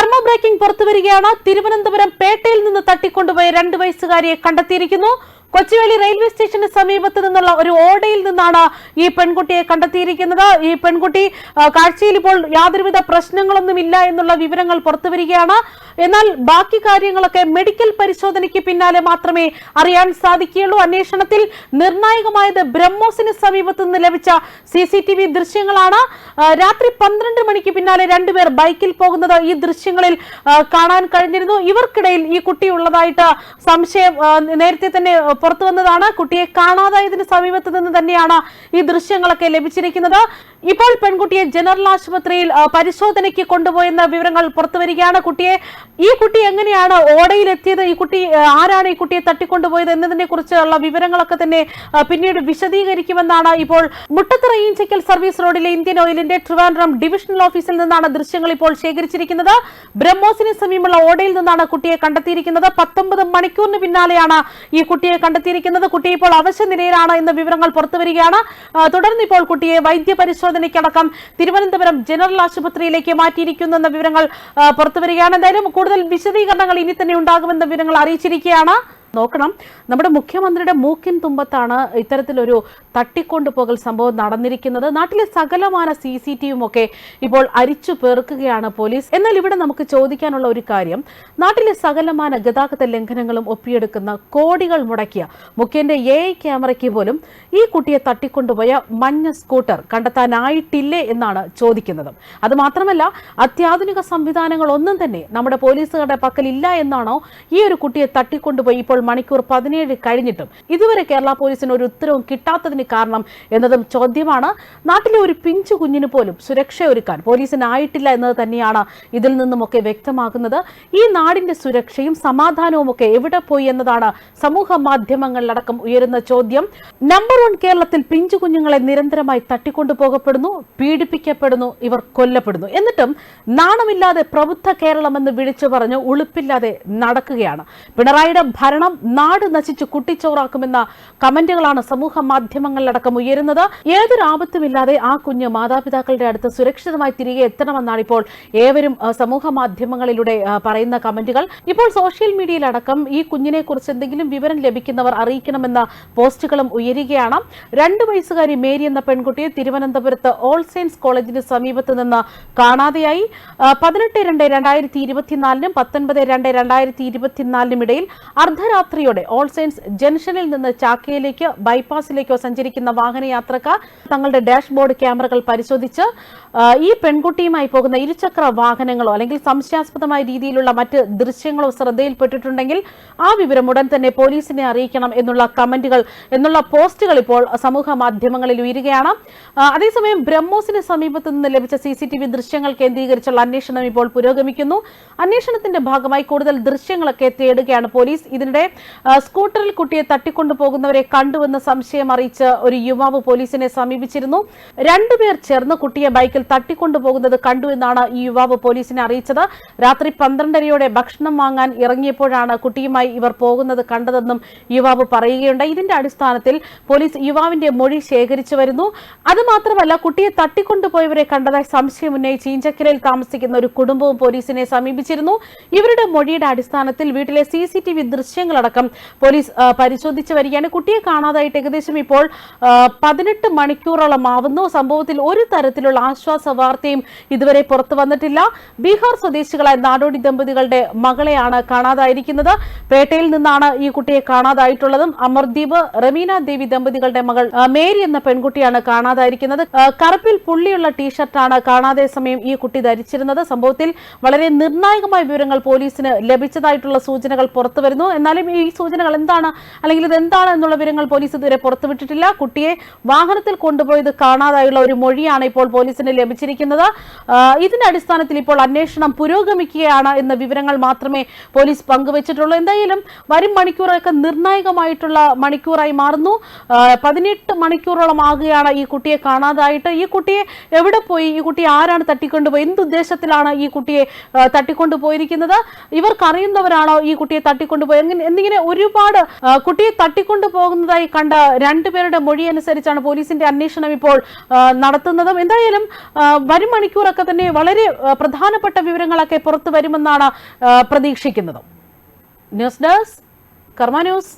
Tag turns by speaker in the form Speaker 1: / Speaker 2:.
Speaker 1: കർമ്മ ബ്രേക്കിംഗ് പുറത്തുവരികയാണ് തിരുവനന്തപുരം പേട്ടയിൽ നിന്ന് തട്ടിക്കൊണ്ടുപോയ രണ്ട് വയസ്സുകാരിയെ കണ്ടെത്തിയിരിക്കുന്നു. കൊച്ചുവേളി റെയിൽവേ സ്റ്റേഷന് സമീപത്ത് നിന്നുള്ള ഒരു ഓടയിൽ നിന്നാണ് ഈ പെൺകുട്ടിയെ കണ്ടെത്തിയിരിക്കുന്നത്. ഈ പെൺകുട്ടി കാഴ്ചയിൽ ഇപ്പോൾ യാതൊരുവിധ പ്രശ്നങ്ങളൊന്നുമില്ല എന്നുള്ള വിവരങ്ങൾ പുറത്തുവരികയാണ്. എന്നാൽ ബാക്കി കാര്യങ്ങളൊക്കെ മെഡിക്കൽ പരിശോധനയ്ക്ക് പിന്നാലെ മാത്രമേ അറിയാൻ സാധിക്കുകയുള്ളൂ. അന്വേഷണത്തിൽ നിർണായകമായത് ബ്രഹ്മോസിന് സമീപത്ത് നിന്ന് ലഭിച്ച സി സി ടി വി ദൃശ്യങ്ങളാണ്. രാത്രി പന്ത്രണ്ട് മണിക്ക് പിന്നാലെ രണ്ടുപേർ ബൈക്കിൽ പോകുന്നത് ഈ ദൃശ്യങ്ങളിൽ കാണാൻ കഴിഞ്ഞിരുന്നു. ഇവർക്കിടയിൽ ഈ കുട്ടി ഉള്ളതായിട്ട് സംശയം നേരത്തെ തന്നെ പുറത്തു വന്നതാണ്. കുട്ടിയെ കാണാതായതിന് സമീപത്ത് നിന്ന് തന്നെയാണ് ഈ ദൃശ്യങ്ങളൊക്കെ ലഭിച്ചിരിക്കുന്നത്. ഇപ്പോൾ പെൺകുട്ടിയെ ജനറൽ ആശുപത്രിയിൽ പരിശോധനയ്ക്ക് കൊണ്ടുപോയെന്ന വിവരങ്ങൾ പുറത്തുവരികയാണ്. കുട്ടിയെ ഈ കുട്ടി എങ്ങനെയാണ് ഓടയിൽ എത്തിയത് ഈ കുട്ടി ആരാണ് ഈ കുട്ടിയെ തട്ടിക്കൊണ്ടുപോയത് എന്നതിനെ കുറിച്ചുള്ള വിവരങ്ങളൊക്കെ തന്നെ പിന്നീട് വിശദീകരിക്കുമെന്നാണ് ഇപ്പോൾ മുട്ടത്തറ ഈഞ്ചക്കൽ സർവീസ് റോഡിലെ ഇന്ത്യൻ ഓയിലിന്റെ ട്രിവാൻഡ്രം ഡിവിഷണൽ ഓഫീസിൽ നിന്നാണ് ദൃശ്യങ്ങൾ ഇപ്പോൾ ശേഖരിച്ചിരിക്കുന്നത്. ബ്രഹ്മോസിന് സമീപമുള്ള ഓടയിൽ നിന്നാണ് കുട്ടിയെ കണ്ടെത്തിയിരിക്കുന്നത്. പത്തൊമ്പത് മണിക്കൂറിന് പിന്നാലെയാണ് ഈ കുട്ടിയെ കണ്ടെത്തിയിരിക്കുന്നത്. കുട്ടി ഇപ്പോൾ അവശ്യ നിലയിലാണ് എന്ന വിവരങ്ങൾ പുറത്തുവരികയാണ്. തുടർന്ന് ഇപ്പോൾ കുട്ടിയെ വൈദ്യ പരിശോധനയ്ക്കടക്കം തിരുവനന്തപുരം ജനറൽ ആശുപത്രിയിലേക്ക് മാറ്റിയിരിക്കുന്നു എന്ന വിവരങ്ങൾ പുറത്തുവരികയാണ്. എന്തായാലും കൂടുതൽ വിശദീകരണങ്ങൾ ഇനി തന്നെ ഉണ്ടാകുമെന്ന വിവരങ്ങൾ അറിയിച്ചിരിക്കുകയാണ്. നോക്കണം. നമ്മുടെ മുഖ്യമന്ത്രിയുടെ മൂക്കിൻ തുമ്പത്താണ് ഇത്തരത്തിലൊരു തട്ടിക്കൊണ്ടുപോകൽ സംഭവം നടന്നിരിക്കുന്നത്. നാട്ടിലെ സകലമാന സി സി ടിയും ഒക്കെ ഇപ്പോൾ അരിച്ചു പേർക്കുകയാണ് പോലീസ്. എന്നാൽ ഇവിടെ നമുക്ക് ചോദിക്കാനുള്ള ഒരു കാര്യം. നാട്ടിലെ സകലമാന ഗതാഗത ലംഘനങ്ങളും ഒപ്പിയെടുക്കുന്ന കോടികൾ മുടക്കിയ മുഖ്യന്റെ എ ഐ ക്യാമറയ്ക്ക് പോലും ഈ കുട്ടിയെ തട്ടിക്കൊണ്ടുപോയ മഞ്ഞ സ്കൂട്ടർ കണ്ടെത്താനായിട്ടില്ലേ എന്നാണ് ചോദിക്കുന്നത്. അത് മാത്രമല്ല അത്യാധുനിക സംവിധാനങ്ങൾ ഒന്നും തന്നെ നമ്മുടെ പോലീസുകാരുടെ പക്കലില്ല എന്നാണോ ഈ ഒരു കുട്ടിയെ തട്ടിക്കൊണ്ടുപോയി ഇപ്പോൾ മണിക്കൂർ പതിനേഴ് കഴിഞ്ഞിട്ടും. ഇതുവരെ കേരള പോലീസിന് ഒരു ഉത്തരവും കിട്ടാത്തതിന് കാരണം എന്നതും ചോദ്യമാണ്. നാട്ടിലെ ഒരു പിഞ്ചു കുഞ്ഞിന് പോലും സുരക്ഷ ഒരുക്കാൻ പോലീസിനായിട്ടില്ല എന്നത് തന്നെയാണ് ഇതിൽ നിന്നുമൊക്കെ വ്യക്തമാകുന്നത്. ഈ നാടിന്റെ സുരക്ഷയും സമാധാനവും ഒക്കെ എവിടെ പോയി എന്നതാണ് സമൂഹ മാധ്യമങ്ങളിലടക്കം ഉയരുന്ന ചോദ്യം. നമ്പർ വൺ കേരളത്തിൽ പിഞ്ചു കുഞ്ഞുങ്ങളെ നിരന്തരമായി തട്ടിക്കൊണ്ടു പോകപ്പെടുന്നു പീഡിപ്പിക്കപ്പെടുന്നു ഇവർ കൊല്ലപ്പെടുന്നു. എന്നിട്ടും നാണമില്ലാതെ പ്രബുദ്ധ കേരളം എന്ന് വിളിച്ചു പറഞ്ഞു ഉളുപ്പില്ലാതെ നടക്കുകയാണ്. പിണറായിയുടെ ഭരണം നാട് നശിച്ച് കുട്ടിച്ചോറാക്കുമെന്ന കമന്റുകളാണ് സമൂഹ മാധ്യമങ്ങളിലടക്കം ഉയരുന്നത്. ഏതൊരു ആപത്തുമില്ലാതെ ആ കുഞ്ഞ് മാതാപിതാക്കളുടെ അടുത്ത് സുരക്ഷിതമായി തിരികെ എത്തണമെന്നാണ് ഇപ്പോൾ ഏവരും സമൂഹ മാധ്യമങ്ങളിലൂടെ പറയുന്ന കമന്റുകൾ. ഇപ്പോൾ സോഷ്യൽ മീഡിയയിലടക്കം ഈ കുഞ്ഞിനെ കുറിച്ച് എന്തെങ്കിലും വിവരം ലഭിക്കുന്നവർ അറിയിക്കണമെന്ന പോസ്റ്റുകളും ഉയരുകയാണ്. രണ്ടു വയസ്സുകാരി മേരി എന്ന പെൺകുട്ടിയെ തിരുവനന്തപുരത്ത് ഓൾ സയൻസ് കോളേജിന് സമീപത്ത് നിന്ന് കാണാതെയായി. പതിനെട്ട് രണ്ട് രണ്ടായിരത്തി ഇരുപത്തിനാലിനും പത്തൊൻപത് രണ്ട് രണ്ടായിരത്തി ഇരുപത്തിനാലിനും ഇടയിൽ അർദ്ധരാത്രിയോടെ ഓൾ സെയിൻസ് ജംഗ്ഷനിൽ നിന്ന് ചാക്കയിലേക്കോ ബൈപ്പാസിലേക്കോ സഞ്ചരിക്കുന്ന വാഹനയാത്രക്കാർ തങ്ങളുടെ ഡാഷ്ബോർഡ് ക്യാമറകൾ പരിശോധിച്ച് ഈ പെൺകുട്ടിയുമായി പോകുന്ന ഇരുചക്ര വാഹനങ്ങളോ അല്ലെങ്കിൽ സംശയാസ്പദമായ രീതിയിലുള്ള മറ്റ് ദൃശ്യങ്ങളോ ശ്രദ്ധയിൽപ്പെട്ടിട്ടുണ്ടെങ്കിൽ ആ വിവരം ഉടൻ തന്നെ പോലീസിനെ അറിയിക്കണം എന്നുള്ള കമന്റുകൾ എന്നുള്ള പോസ്റ്റുകൾ ഇപ്പോൾ സമൂഹ മാധ്യമങ്ങളിൽ ഉയരുകയാണ്. അതേസമയം ബ്രഹ്മോസിന് സമീപത്ത് നിന്ന് ലഭിച്ച സി സി ടി വി ദൃശ്യങ്ങൾ കേന്ദ്രീകരിച്ചുള്ള അന്വേഷണം ഇപ്പോൾ പുരോഗമിക്കുന്നു. അന്വേഷണത്തിന്റെ ഭാഗമായി കൂടുതൽ ദൃശ്യങ്ങളൊക്കെ തേടുകയാണ് പോലീസ്. ഇതിനിടെ സ്കൂട്ടറിൽ കുട്ടിയെ തട്ടിക്കൊണ്ടുപോകുന്നവരെ കണ്ടുവെന്ന് സംശയം അറിയിച്ച് ഒരു യുവാവ് പോലീസിനെ സമീപിച്ചിരുന്നു. രണ്ടുപേർ ചേർന്ന് കുട്ടിയെ ബൈക്കിൽ തട്ടിക്കൊണ്ടുപോകുന്നത് കണ്ടുവെന്നാണ് ഈ യുവാവ് പോലീസിനെ അറിയിച്ചത്. രാത്രി പന്ത്രണ്ടരയോടെ ഭക്ഷണം വാങ്ങാൻ ഇറങ്ങിയപ്പോഴാണ് കുട്ടിയുമായി ഇവർ പോകുന്നത് കണ്ടതെന്നും യുവാവ് പറയുകയുണ്ടായി. ഇതിന്റെ അടിസ്ഥാനത്തിൽ പോലീസ് യുവാവിന്റെ മൊഴി ശേഖരിച്ചു വരുന്നു. അതുമാത്രമല്ല കുട്ടിയെ തട്ടിക്കൊണ്ടുപോയവരെ കണ്ടതായി സംശയം ഉന്നയിച്ച് ഈഞ്ചക്കരയിൽ താമസിക്കുന്ന ഒരു കുടുംബവും പോലീസിനെ സമീപിച്ചിരുന്നു. ഇവരുടെ മൊഴിയുടെ അടിസ്ഥാനത്തിൽ വീട്ടിലെ സി സി ടി വി ദൃശ്യങ്ങളടക്കം പോലീസ് പരിശോധിച്ച് വരികയാണ്. കുട്ടിയെ കാണാതായിട്ട് ഏകദേശം ഇപ്പോൾ പതിനെട്ട് മണിക്കൂറോളം ആവുന്നു. സംഭവത്തിൽ ഒരു തരത്തിലുള്ള ആശ്വാസ വാർത്തയും ഇതുവരെ പുറത്തു വന്നിട്ടില്ല. ബീഹാർ സ്വദേശികളായ നാടോടി ദമ്പതികളുടെ മകളെയാണ് കാണാതായിരിക്കുന്നത്. പേട്ടയിൽ നിന്നാണ് ഈ കുട്ടിയെ കാണാതായിട്ടുള്ളതും. അമർദീപ് റമീന ദേവി ദമ്പതികളുടെ മകൾ മേരി എന്ന പെൺകുട്ടിയാണ് കാണാതായിരിക്കുന്നത്. കറുപ്പിൽ പുള്ളിയുള്ള ടീഷർട്ടാണ് കാണാതെ സമയം ഈ കുട്ടി ധരിച്ചിരുന്നത്. സംഭവത്തിൽ വളരെ നിർണായകമായ വിവരങ്ങൾ പോലീസിന് ലഭിച്ചതായിട്ടുള്ള സൂചനകൾ പുറത്തുവരുന്നു എന്നാലും ഈ സൂചനകൾ എന്താണ്? അല്ലെങ്കിൽ ഇത് എന്താണ് എന്നുള്ള വിവരങ്ങൾ പോലീസ് ഇതുവരെ പുറത്തുവിട്ടിട്ടില്ല. കുട്ടിയെ വാഹനത്തിൽ കൊണ്ടുപോയത് കാണാതായുള്ള ഒരു മൊഴിയാണ് ഇപ്പോൾ പോലീസിന് ലഭിച്ചിരിക്കുന്നത്. ഇതിന്റെ അടിസ്ഥാനത്തിൽ ഇപ്പോൾ അന്വേഷണം പുരോഗമിക്കുകയാണ് എന്ന വിവരങ്ങൾ മാത്രമേ പോലീസ് പങ്കുവച്ചിട്ടുള്ളൂ. എന്തായാലും വരും മണിക്കൂറൊക്കെ നിർണായകമായിട്ടുള്ള മണിക്കൂറായി മാറുന്നു. പതിനെട്ട് മണിക്കൂറോളം ആകുകയാണ് ഈ കുട്ടിയെ കാണാതായിട്ട്. ഈ കുട്ടിയെ എവിടെ പോയി? ഈ കുട്ടി ആരാണ് തട്ടിക്കൊണ്ടുപോയി? എന്തുദ്ദേശത്തിലാണ് ഈ കുട്ടിയെ തട്ടിക്കൊണ്ടുപോയിരിക്കുന്നത്? ഇവർക്കറിയുന്നവരാണോ ഈ കുട്ടിയെ തട്ടിക്കൊണ്ടുപോയി? എങ്ങനെ എന്നിങ്ങനെ ഒരുപാട് കുട്ടിയെ തട്ടിക്കൊണ്ടു പോകുന്നതായി കണ്ട രണ്ടുപേരുടെ മൊഴി അനുസരിച്ചാണ് പോലീസിന്റെ അന്വേഷണം ഇപ്പോൾ നടത്തുന്നതും. എന്തായാലും വരും മണിക്കൂറൊക്കെ തന്നെ വളരെ പ്രധാനപ്പെട്ട വിവരങ്ങളൊക്കെ പുറത്തു വരുമെന്നാണ് പ്രതീക്ഷിക്കുന്നത്. News desk Karma news.